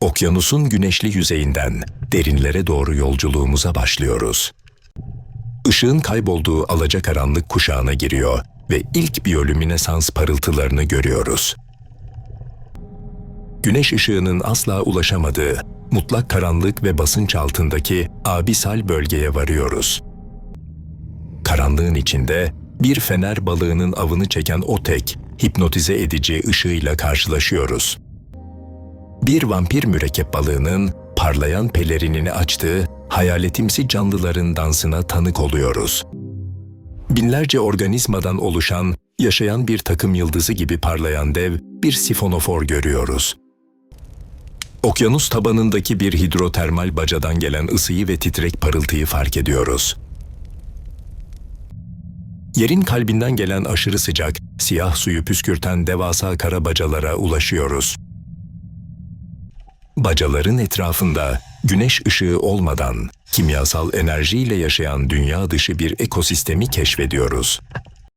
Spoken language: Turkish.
Okyanusun güneşli yüzeyinden derinlere doğru yolculuğumuza başlıyoruz. Işığın kaybolduğu alacakaranlık kuşağına giriyor ve ilk biyolüminesans parıltılarını görüyoruz. Güneş ışığının asla ulaşamadığı mutlak karanlık ve basınç altındaki abisal bölgeye varıyoruz. Karanlığın içinde bir fener balığının avını çeken o tek, hipnotize edici ışığıyla karşılaşıyoruz. Bir vampir mürekkep balığının parlayan pelerinini açtığı hayaletimsi canlıların dansına tanık oluyoruz. Binlerce organizmadan oluşan, yaşayan bir takım yıldızı gibi parlayan dev bir sifonofor görüyoruz. Okyanus tabanındaki bir hidrotermal bacadan gelen ısıyı ve titrek parıltıyı fark ediyoruz. Yerin kalbinden gelen aşırı sıcak, siyah suyu püskürten devasa kara bacalara ulaşıyoruz. Bacaların etrafında güneş ışığı olmadan kimyasal enerjiyle yaşayan dünya dışı bir ekosistemi keşfediyoruz.